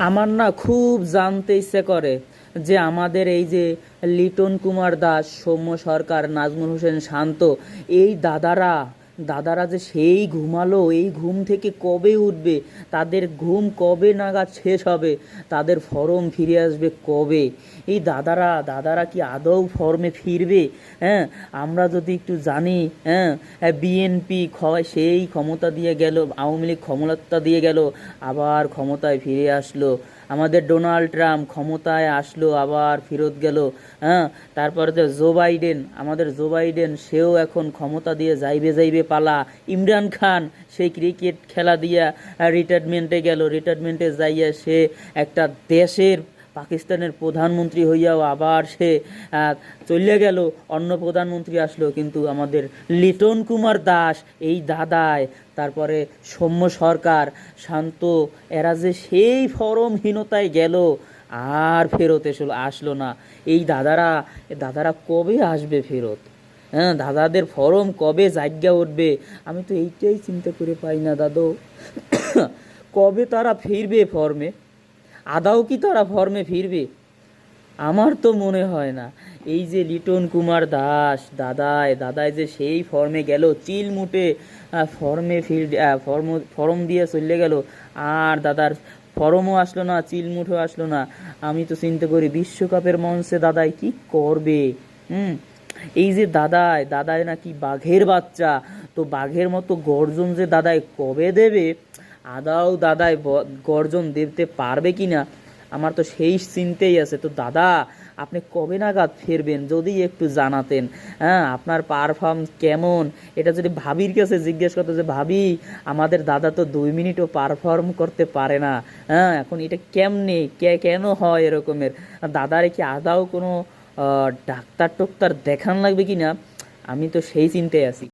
আমার না খুব জানতে ইচ্ছে করে যে আমাদের এই যে লিটন কুমার দাস, সৌম্য সরকার, নাজমুল হোসেন শান্ত, এই দাদারা দাদারা যে সেই ঘুমালো, এই ঘুম থেকে কবে উঠবে? তাদের ঘুম কবে নাগাদ শেষ হবে? তাদের ফর্ম ফিরে আসবে কবে? এই দাদারা দাদারা কি আদৌ ফর্মে ফিরবে? হ্যাঁ আমরা যদি একটু জানি হ্যাঁ বিএনপি সেই ক্ষমতা দিয়ে গেল, আওয়ামী লীগ ক্ষমতা দিয়ে গেল, আবার ক্ষমতায় ফিরে আসলো। আমাদের ডোনাল্ড ট্রাম্প ক্ষমতায় আসলো, আবার ফেরত গেল হ্যাঁ? তারপরে তো জো বাইডেন, আমাদের জো বাইডেন, সেও এখন ক্ষমতা দিয়ে যাইবে যাইবে পালা। ইমরান খান, সেই ক্রিকেট খেলা দিয়া রিটায়ারমেন্টে গেল রিটায়ারমেন্টে যাইয়া সে একটা দেশের পাকিস্তানের প্রধানমন্ত্রী হইয়াও আবার সে চলে গেল, অন্য প্রধানমন্ত্রী আসলো, কিন্তু আমাদের লিটন কুমার দাস, এই দাদায় তারপরে সৌম্য সরকার, শান্ত, এরা যে সেই ফরমহীনতায় গেল, আর ফেরত এসলো আসলো না। এই দাদারা দাদারা কবে আসবে ফেরত? হ্যাঁ দাদাদের ফরম কবে জায়গা উঠবে? আমি তো এইটাই চিন্তা করে পাই না, দাদু। কবে তারা ফিরবে ফর্মে? আদাও কি তারা ফর্মে ফিরবে? আমার তো মনে হয় না। এই যে লিটন কুমার দাস, দাদায় দাদায় যে সেই ফর্মে গেল, চিল মুটে ফর্মে ফির ফর্ম ফর্ম দিয়ে চলে গেল। আর দাদার ফর্মও আসলো না চিলমুঠও আসলো না। আমি তো চিন্তা করি, বিশ্বকাপের মঞ্চে দাদাই কি করবে? হুম? এই যে দাদায় দাদায় নাকি বাঘের বাচ্চা। তো বাঘের মতো গর্জন যে দাদায় কবে দেবে? আদাও দাদায় গর্জন দিতে পারবে কি না আমার তো সেই চিন্তেই আছে। তো দাদা, আপনি কবে নাগাদ ফিরবেন? যদি একটু জানাতেন। হ্যাঁ আপনার পারফর্ম কেমন? এটা যদি ভাবির কাছে জিজ্ঞেস করতো যে, ভাবি, আমাদের দাদা তো দুই মিনিটও পারফর্ম করতে পারে না। হ্যাঁ এখন এটা কেমনে? কে কেন হয় এরকমের? দাদার কি আদাও কোনো ডাক্তার টোক্তার দেখান লাগবে কি না আমি তো সেই চিন্তায় আছি।